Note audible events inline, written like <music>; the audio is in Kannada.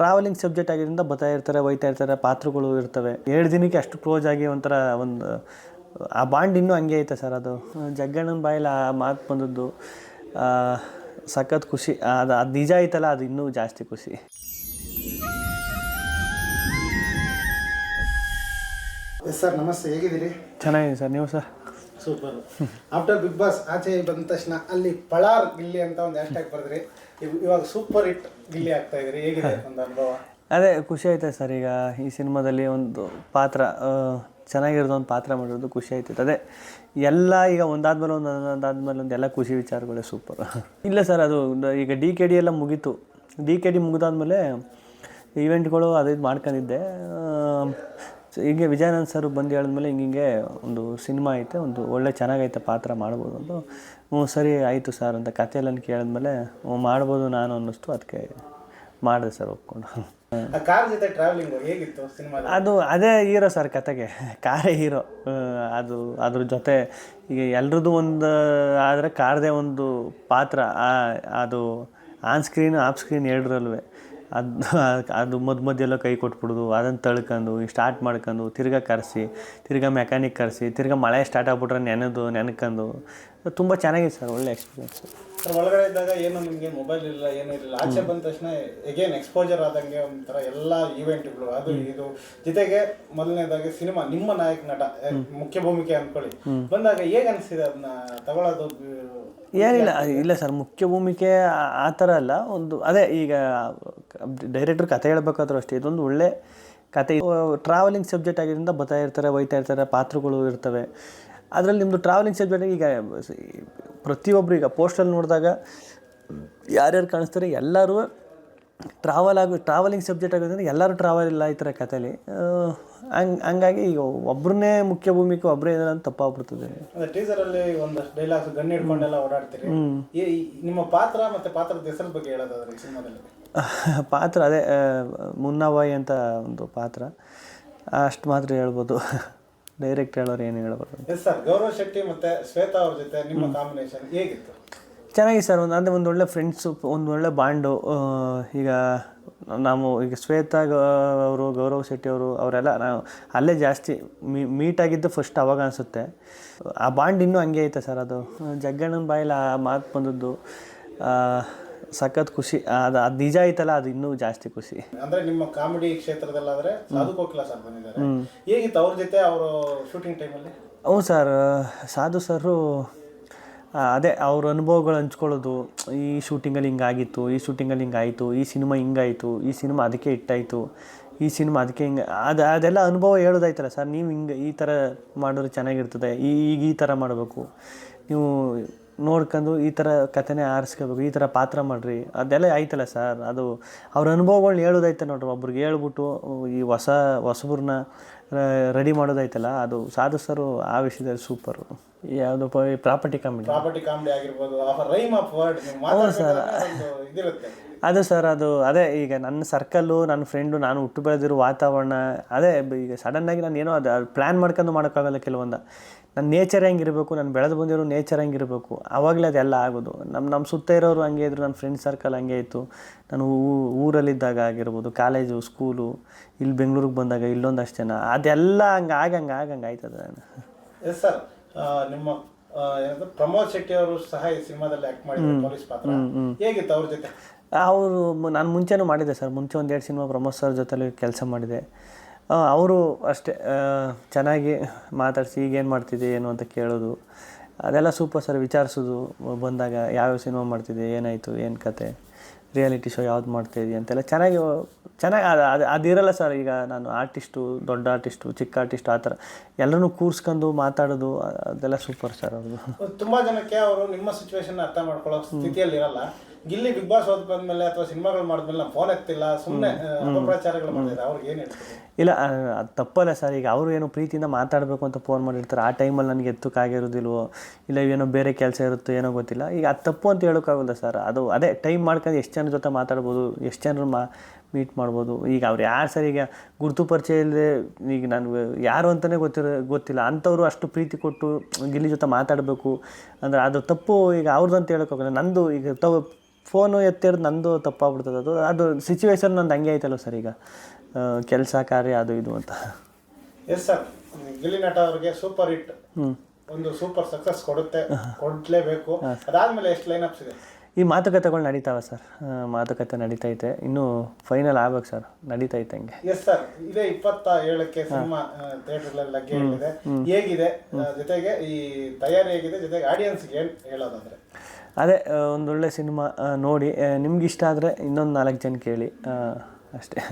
ಟ್ರಾವೆಲಿಂಗ್ ಸಬ್ಜೆಕ್ಟ್ ಆಗಿದ್ದರಿಂದ ಬರ್ತಾ ಇರ್ತಾರೆ ಒಯ್ತಾ ಇರ್ತಾರೆ ಪಾತ್ರಗಳು ಇರ್ತವೆ. ಎರಡು ದಿನಕ್ಕೆ ಅಷ್ಟು ಕ್ಲೋಸ್ ಆಗಿ ಒಂಥರ ಒಂದು ಆ ಬಾಂಡ್ ಇನ್ನೂ ಹಂಗೆ ಐತೆ ಸರ್ ಅದು. ಜಗ್ಗಣ್ಣನ ಬಾಯಲ್ಲಿ ಆ ಮಾತು ಬಂದದ್ದು ಸಖತ್ ಖುಷಿ. ಅದು ಅದು ನಿಜ ಐತಲ್ಲ ಅದು ಇನ್ನೂ ಜಾಸ್ತಿ ಖುಷಿ. ಸರ್ ನಮಸ್ತೆ. ಹೇಗಿದ್ದೀರಿ? ಚೆನ್ನಾಗಿದೆ ಸರ್. ನೀವು sir super after Bigg Boss ಆಚೆ ಬಂದ ತಕ್ಷಣ ಅಲ್ಲಿ ಪಳಾರ್ ಇಲ್ಲಿ ಅಂತ ಒಂದು ಹ್ಯಾಶ್ ಟ್ಯಾಗ್ ಬರೆದ್ರಿ. ಇವಾಗ ಸೂಪರ್ ಹಿಟ್ ಗಿಲ್ಲಿ ಆಗ್ತಾ ಇದ್ರಿ. ಹೇಗಿದೆ ಒಂದು ಅನುಭವ? ಅದೇ ಖುಷಿ ಆಯ್ತದೆ ಸರ್. ಈಗ ಈ ಸಿನಿಮಾದಲ್ಲಿ ಒಂದು ಪಾತ್ರ ಚೆನ್ನಾಗಿರೋದು ಒಂದು ಪಾತ್ರ ಮಾಡಿರೋದು ಖುಷಿ ಆಯ್ತಿತ್ತು ಅದೇ ಎಲ್ಲ ಈಗ ಒಂದಾದ್ಮೇಲೆ ಒಂದು ಒಂದಾದ್ಮೇಲೆ ಒಂದು ಎಲ್ಲ ಖುಷಿ ವಿಚಾರಗಳೇ ಸೂಪರ್ ಇಲ್ಲ ಸರ್ ಅದು ಈಗ ಡಿ ಕೆ ಡಿ ಎಲ್ಲ ಮುಗೀತು. ಡಿ ಕೆ ಡಿ ಮುಗಿದಾದ್ಮೇಲೆ ಈವೆಂಟ್ಗಳು ಅದು ಇದು ಮಾಡ್ಕೊಂಡಿದ್ದೆ. ಸೊ ಹೀಗೆ ವಿಜಯಾನಂದ್ ಸರ್ ಬಂದು ಹೇಳಿದ್ಮೇಲೆ ಹಿಂಗೆ ಹಿಂಗೆ ಒಂದು ಸಿನಿಮಾ ಐತೆ ಒಂದು ಒಳ್ಳೆ ಚೆನ್ನಾಗೈತೆ ಪಾತ್ರ ಮಾಡ್ಬೋದು ಅಂತ. ಹ್ಞೂ ಸರಿ ಆಯಿತು ಸರ್ ಅಂತ ಕಥೆಯೆಲ್ಲ ಕೇಳಿದ್ಮೇಲೆ ಹ್ಞೂ ಮಾಡ್ಬೋದು ನಾನು ಅನ್ನಿಸ್ತು ಅದಕ್ಕೆ ಮಾಡಿದೆ ಸರ್ ಒಪ್ಕೊಂಡು. ಆ ಕಾರ್ ಜೊತೆ ಟ್ರಾವೆಲಿಂಗ್ ಹೇಗಿತ್ತು ಸಿನಿಮಾ ಅದು ಅದೇ ಹೀರೋ ಸರ್ ಕತೆಗೆ ಕಾರೇ ಹೀರೋ. ಅದು ಅದ್ರ ಜೊತೆ ಈಗ ಎಲ್ರದ್ದು ಒಂದು ಆದರೆ ಕಾರ್ದೇ ಒಂದು ಪಾತ್ರ ಅದು ಆನ್ ಸ್ಕ್ರೀನ್ ಆಫ್ ಸ್ಕ್ರೀನ್ ಎರಡರಲ್ವೇ. ಅದು ಅದು ಮಧ್ಯ ಮಧ್ಯೆಲ್ಲ ಕೈ ಕೊಟ್ಬಿಡೋದು ಅದನ್ನು ತಳ್ಕೊಂಡು ಸ್ಟಾರ್ಟ್ ಮಾಡ್ಕೊಂಡು ತಿರ್ಗಾ ಕರೆಸಿ ತಿರ್ಗಾ ಮೆಕ್ಯಾನಿಕ್ ಕರೆಸಿ ತಿರ್ಗಾ ಮಳೆ ಸ್ಟಾರ್ಟ್ ಆಗ್ಬಿಟ್ರೆ ನೆನೆದು ನೆನ್ಕೊಂಡು ತುಂಬ ಚೆನ್ನಾಗಿದೆ ಸರ್ ಒಳ್ಳೆ ಎಕ್ಸ್ಪೀರಿಯನ್ಸ್ ಸರ್ ಒಳಗಡೆ ಇದ್ದಾಗ ಏನು ನಿಮಗೆ ಮೊಬೈಲ್ ಇಲ್ಲ ಏನೂ ಇರಲಿಲ್ಲ ಆಚೆ ಬಂದ ತಕ್ಷಣ ಎಗೇನ್ ಎಕ್ಸ್ಪೋಜರ್ ಆದಂಗೆ ಒಂಥರ ಎಲ್ಲ ಈವೆಂಟ್ಗಳು ಅದು ಇದು. ಜೊತೆಗೆ ಮೊದಲನೇದಾಗಿ ಸಿನಿಮಾ ನಿಮ್ಮ ನಾಯಕ ನಟ ಮುಖ್ಯ ಭೂಮಿಕೆ ಅನ್ಕೊಳ್ಳಿ. ಬಂದಾಗ ಹೇಗೆ ಅನಿಸಿದೆ ಅದನ್ನ ತಗೊಳ್ಳೋದು ಏನಿಲ್ಲ ಇಲ್ಲ ಸರ್ ಮುಖ್ಯ ಭೂಮಿಕೆ ಆ- ಥರ ಅಲ್ಲ. ಒಂದು ಅದೇ ಈಗ ಡೈರೆಕ್ಟ್ರ್ ಕತೆ ಹೇಳ್ಬೇಕಾದ್ರೂ ಅಷ್ಟೇ ಇದೊಂದು ಒಳ್ಳೆ ಕತೆ ಟ್ರಾವೆಲಿಂಗ್ ಸಬ್ಜೆಕ್ಟ್ ಆಗಿದ್ದರಿಂದ ಬರ್ತಾ ಇರ್ತಾರೆ ಒಯ್ತಾ ಇರ್ತಾರೆ ಪಾತ್ರಗಳು ಇರ್ತವೆ. ಅದರಲ್ಲಿ ನಿಮ್ಮದು ಟ್ರಾವೆಲಿಂಗ್ ಸಬ್ಜೆಕ್ಟ್ ಈಗ ಪ್ರತಿಯೊಬ್ಬರು ಈಗ ಪೋಸ್ಟಲ್ಲಿ ನೋಡಿದಾಗ ಯಾರ್ಯಾರು ಕಾಣಿಸ್ತಾರೆ ಎಲ್ಲರೂ ಟ್ರಾವೆಲ್ ಆಗಿ ಟ್ರಾವೆಲಿಂಗ್ ಸಬ್ಜೆಕ್ಟ್ ಆಗೋದ್ರಿಂದ ಎಲ್ಲರೂ ಟ್ರಾವೆಲ್ ಇಲ್ಲ ಈ ಥರ ಕಥೆಲಿ. ಹಂಗೆ ಹಂಗಾಗಿ ಈಗ ಒಬ್ಬರನ್ನೇ ಮುಖ್ಯ ಭೂಮಿಕೆ ಒಬ್ಬರೇ ಇದ್ದಾರೆ ಅಂತ ತಪ್ಪಾಗ್ಬಿಡ್ತದೆ. ಅಂದ್ರೆ ಟೀಸರ್ ಅಲ್ಲಿ ಒಂದಷ್ಟು ಡೈಲಾಗ್ಸ್ ಗನ್ ಹಿಡ್ಕೊಂಡೆಲ್ಲ ಓಡಾಡ್ತೀರಿ. ನಿಮ್ಮ ಪಾತ್ರ ಮತ್ತು ಪಾತ್ರದ ಹೆಸರು ಬಗ್ಗೆ ಹೇಳೋದಾದ್ರೆ ಸಿನಿಮಾದಲ್ಲಿ? <laughs> ಪಾತ್ರ ಅದೇ ಮುನ್ನಾಬಾಯಿ ಅಂತ ಒಂದು ಪಾತ್ರ. ಅಷ್ಟು ಮಾತ್ರ ಹೇಳ್ಬೋದು. <laughs> ಡೈರೆಕ್ಟ್ ಹೇಳೋರು ಏನು ಹೇಳ್ಬೋದು ಎಸ್ ಸರ್ ಗೌರವ್ ಶೆಟ್ಟಿ ಮತ್ತೆ ಶ್ವೇತಾ ಅವ್ರ ಜೊತೆ ನಿಮ್ಮ ಕಾಂಬಿನೇಷನ್ ಹೇಗಿತ್ತು? ಚೆನ್ನಾಗಿ ಸರ್ ಒಂದು ಅಂದರೆ ಒಂದು ಒಳ್ಳೆ ಫ್ರೆಂಡ್ಸು ಒಂದು ಒಳ್ಳೆ ಬಾಂಡು ಈಗ ನಾವು ಈಗ ಶ್ವೇತಾ ಅವರು ಗೌರವ್ ಶೆಟ್ಟಿ ಅವರು ಅವರೆಲ್ಲ ನಾವು ಅಲ್ಲೇ ಜಾಸ್ತಿ ಮೀಟ್ ಆಗಿದ್ದು ಫಸ್ಟ್ ಅವಾಗ ಅನಿಸುತ್ತೆ. ಆ ಬಾಂಡ್ ಇನ್ನೂ ಹಂಗೆ ಐತೆ ಸರ್ ಅದು. ಜಗ್ಗಣ್ಣನ ಬಾಯಲ್ಲಿ ಆ ಮಾತು ಬಂದದ್ದು ಸಖತ್ ಖುಷಿ ಅದು ಅದು ನಿಜ ಐತಲ್ಲ ಅದು ಇನ್ನೂ ಜಾಸ್ತಿ ಖುಷಿ. ಅಂದ್ರೆ ನಿಮ್ಮ ಕಾಮಿಡಿ ಕ್ಷೇತ್ರದಲ್ಲಾದ್ರೆ ಸಾಧು ಕೋಕಿಲ ಸರ್ ಬಂದಿದ್ದಾರೆ. ಹೇಗಿತ್ತು ಅವ್ರ ಜೊತೆ ಅವರು ಶೂಟಿಂಗ್ ಟೈಮಲ್ಲಿ ಹ್ಞೂ ಸರ್ ಸಾಧು ಸರು ಅದೇ ಅವ್ರ ಅನುಭವಗಳು ಹಂಚ್ಕೊಳ್ಳೋದು, ಈ ಶೂಟಿಂಗಲ್ಲಿ ಹಿಂಗಾಗಿತ್ತು, ಈ ಶೂಟಿಂಗಲ್ಲಿ ಹಿಂಗಾಯಿತು, ಈ ಸಿನಿಮಾ ಹಿಂಗಾಯಿತು, ಈ ಸಿನಿಮಾ ಅದಕ್ಕೆ ಇಟ್ಟಾಯಿತು ಈ ಸಿನಿಮಾ ಅದಕ್ಕೆ ಹಿಂಗೆ, ಅದು, ಅದೆಲ್ಲ ಅನುಭವ ಹೇಳೋದಾಯ್ತಲ್ಲ ಸರ್, ನೀವು ಹಿಂಗೆ ಈ ಥರ ಮಾಡಿದ್ರೆ ಚೆನ್ನಾಗಿರ್ತದೆ, ಈ, ಈಗ ಈ ಥರ ಮಾಡಬೇಕು, ನೀವು ನೋಡ್ಕೊಂಡು ಈ ಥರ ಕಥೆನೇ ಆರಿಸ್ಕೋಬೇಕು, ಈ ಥರ ಪಾತ್ರ ಮಾಡಿರಿ, ಅದೆಲ್ಲ ಆಯ್ತಲ್ಲ ಸರ್, ಅದು ಅವ್ರ ಅನುಭವಗಳ್ನ ಹೇಳೋದೈತೆ ನೋಡ್ರಿ, ಒಬ್ರಿಗೆ ಹೇಳ್ಬಿಟ್ಟು ಈ ಹೊಸ ಹೊಸಬ್ರನ್ನ ರೆಡಿ ಮಾಡೋದೈತಲ್ಲ ಅದು ಸಾಧು ಸರು ಆ ವಿಷಯದಲ್ಲಿ ಸೂಪರು ಯಾವುದು ಪ್ರಾಪರ್ಟಿ ಕಾಮಿಡಿ ಪ್ರಾಪರ್ಟಿ ಕಾಮಿಡಿ ಆಗಿರ್ಬೋದು ರೈಮ್ ಆಫ್ ವರ್ಡ್ ಒಂದು ಇದಿರುತ್ತೆ. ಅದು ಸರ್ ಅದು ಅದೇ ಈಗ ನನ್ನ ಸರ್ಕಲ್ಲು ನನ್ನ ಫ್ರೆಂಡು ನಾನು ಹುಟ್ಟು ಬೆಳೆದಿರೋ ವಾತಾವರಣ ಅದೇ ಈಗ ಸಡನ್ನಾಗಿ ನಾನು ಏನೋ ಅದು ಪ್ಲ್ಯಾನ್ ಮಾಡ್ಕೊಂಡು ಮಾಡೋಕ್ಕಾಗಲ್ಲ ಕೆಲವೊಂದು. ನನ್ನ ನೇಚರ್ ಹೆಂಗಿರಬೇಕು ನಾನು ಬೆಳೆದು ಬಂದಿರೋ ನೇಚರ್ ಹೆಂಗಿರಬೇಕು ಆವಾಗಲೇ ಅದೆಲ್ಲ ಆಗೋದು. ನಮ್ಮ ನಮ್ಮ ಸುತ್ತ ಇರೋರು ಹಂಗೆ ಇದ್ರು ನನ್ನ ಫ್ರೆಂಡ್ ಸರ್ಕಲ್ ಹಂಗೆ ಇತ್ತು. ನಾನು ಊರಲ್ಲಿದ್ದಾಗ ಆಗಿರ್ಬೋದು ಕಾಲೇಜು ಸ್ಕೂಲು ಇಲ್ಲಿ ಬೆಂಗಳೂರಿಗೆ ಬಂದಾಗ ಇಲ್ಲೊಂದಷ್ಟು ಜನ ಅದೆಲ್ಲ ಹಂಗೆ ಆಗಂಗೆ ಆಗಂಗೆ ಆಯ್ತದ ಎಸ್ ಸರ್ ನಿಮ್ಮ ಪ್ರಮೋದ್ ಶೆಟ್ಟಿ ಅವರು ಸಹ ಈ ಸಿನಿಮಾದಲ್ಲಿ ಆಕ್ಟ್ ಮಾಡಿದ್ರು ಪೊಲೀಸ್ ಪಾತ್ರ. ಹೇಗಿತ್ತು ಅವ್ರ ಜೊತೆ? ಅವರು ನಾನು ಮುಂಚೆನೂ ಮಾಡಿದ್ದೆ ಸರ್. ಮುಂಚೆ ಒಂದೆರಡು ಸಿನಿಮಾ ಪ್ರಮೋದ್ ಸರ್ ಜೊತೆಲಿ ಕೆಲಸ ಮಾಡಿದೆ. ಅವರು ಅಷ್ಟೇ ಚೆನ್ನಾಗಿ ಮಾತಾಡಿಸಿ ಈಗೇನು ಮಾಡ್ತಿದ್ದೆ, ಏನು ಅಂತ ಕೇಳೋದು. ಅದೆಲ್ಲ ಸೂಪರ್ ಸರ್. ವಿಚಾರಿಸೋದು, ಬಂದಾಗ ಯಾವ್ಯಾವ ಸಿನಿಮಾ ಮಾಡ್ತಿದ್ದೆ, ಏನಾಯಿತು, ಏನು ಕತೆ. ರಿಯಾಲಿಟಿ ಶೋ ಯಾವ್ದು ಮಾಡ್ತಾಯಿದ್ದಿ ಅಂತೆಲ್ಲ ಚೆನ್ನಾಗಿ ಚೆನ್ನಾಗಿ ಅದು ಅದು ಅದಿರಲ್ಲ ಸರ್ ಈಗ ನಾನು ಆರ್ಟಿಸ್ಟು ದೊಡ್ಡ ಆರ್ಟಿಸ್ಟು ಚಿಕ್ಕ ಆರ್ಟಿಸ್ಟು ಆ ಥರ. ಎಲ್ಲರೂ ಕೂರ್ಸ್ಕೊಂಡು ಮಾತಾಡೋದು ಅದೆಲ್ಲ ಸೂಪರ್ ಸರ್ ಅವ್ರದ್ದು ತುಂಬ ಜನಕ್ಕೆ ಅವರು ನಿಮ್ಮ ಸಿಚುವೇಶನ್ ಅರ್ಥ ಮಾಡ್ಕೊಳ್ಳೋ ಸ್ಥಿತಿಯಲ್ಲಿ ಇರಲ್ಲ. ಗಿಲ್ಲಿ ಬಿಗ್ ಬಾಸ್ ಹೋದ್ ಬಂದ್ಮೇಲೆ ಅಥವಾ ಸಿನಿಮಾಗಳು ಮಾಡಿದ್ಮೇಲೆ ನಾವು ಫೋನ್ ಎತ್ತಿಲ್ಲ ಸುಮ್ಮನೆ ಅಪಪ್ರಚಾರಗಳು ಮಾಡಿದ್ರೆ ಅವ್ರಿಗೆ ಏನು ಇಲ್ಲ ಅದು ತಪ್ಪಲ್ಲ ಸರ್ ಈಗ ಅವರು ಏನೋ ಪ್ರೀತಿಯಿಂದ ಮಾತಾಡಬೇಕು ಅಂತ ಫೋನ್ ಮಾಡಿರ್ತಾರೆ. ಆ ಟೈಮಲ್ಲಿ ನನಗೆ ಎತ್ತಕ್ಕಾಗಿರೋದಿಲ್ವೋ ಇಲ್ಲ ಏನೋ ಬೇರೆ ಕೆಲಸ ಇರುತ್ತೋ ಏನೋ ಗೊತ್ತಿಲ್ಲ. ಈಗ ಅದು ತಪ್ಪು ಅಂತ ಹೇಳೋಕ್ಕಾಗಲ್ಲ ಸರ್ ಅದು ಅದೇ ಟೈಮ್ ಮಾಡ್ಕೊಂಡು ಎಷ್ಟು ಜನ ಜೊತೆ ಮಾತಾಡ್ಬೋದು ಎಷ್ಟು ಜನರು ಮಾ ಮೀಟ್ ಮಾಡ್ಬೋದು. ಈಗ ಅವ್ರು ಯಾರು ಸರ್ ಈಗ ಗುರುತು ಪರಿಚಯ ಇಲ್ಲದೆ ಈಗ ನಾನು ಯಾರು ಅಂತಲೇ ಗೊತ್ತಿರೋ ಗೊತ್ತಿಲ್ಲ. ಅಂಥವ್ರು ಅಷ್ಟು ಪ್ರೀತಿ ಕೊಟ್ಟು ಗಿಲ್ಲಿ ಜೊತೆ ಮಾತಾಡಬೇಕು. ಅಂದರೆ ಅದು ತಪ್ಪು ಈಗ ಅವ್ರದ್ದು ಅಂತ ಹೇಳೋಕ್ಕಾಗಲ್ಲ ನಂದು ಈಗ ತವ ಫೋನು ಎತ್ತಿರೋದು ನಂದು ತಪ್ಪಾಗ್ಬಿಡ್ತದೆ. ಅದು ಅದು ಸಿಚುವೇಶನ್ ನಂದು ಹಂಗೆ ಐತಲ್ಲ ಸರ್ ಈಗ. ಕೆಲಸ ಕಾರ್ಯ ಅದು ಇದು ಅಂತ. ಎಸ್ ಸರ್ ಗಿಲ್ಲಿ ನಟ ಅವ್ರಿಗೆ ಸೂಪರ್ ಹಿಟ್ ಒಂದು ಸೂಪರ್ ಸಕ್ಸಸ್ ಕೊಡುತ್ತೆ. ಕೊಡ್ಲೇಬೇಕು. ಅದಾದ್ಮೇಲೆ ಎಷ್ಟು ಲೈನ್ ಅಪ್ಸ್ ಇದೆ? ಈ ಮಾತುಕತೆಗಳು ನಡೀತಾವ ಸರ್. ಮಾತುಕತೆ ನಡೀತೈತೆ. ಇನ್ನೂ ಫೈನಲ್ ಆಗ್ಬೇಕು ಸರ್. ನಡೀತೈತೆ ಹಂಗೆ. ಎಸ್ ಸರ್ ಇದೇ ಇಪ್ಪತ್ತ ಏಳಕ್ಕೆ ಸಿನಿಮಾ ಥಿಯೇಟರ್ಗಳಲ್ಲಿ ಲಗ್ಗೆ ಇಟ್ಟಿದೆ ಹೇಗಿದೆ? ಜೊತೆಗೆ ಈ ತಯಾರಿ ಹೇಗಿದೆ? ಜೊತೆಗೆ ಆಡಿಯನ್ಸ್ಗೆ ಏನ್ ಹೇಳೋದಾದ್ರೆ? ಅದೇ ಒಂದೊಳ್ಳೆ ಸಿನಿಮಾ ನೋಡಿ. ನಿಮ್ಗೆ ಇಷ್ಟ ಆದರೆ ಇನ್ನೊಂದು ನಾಲ್ಕು ಜನ ಕೇಳಿ. ಅಷ್ಟೇ.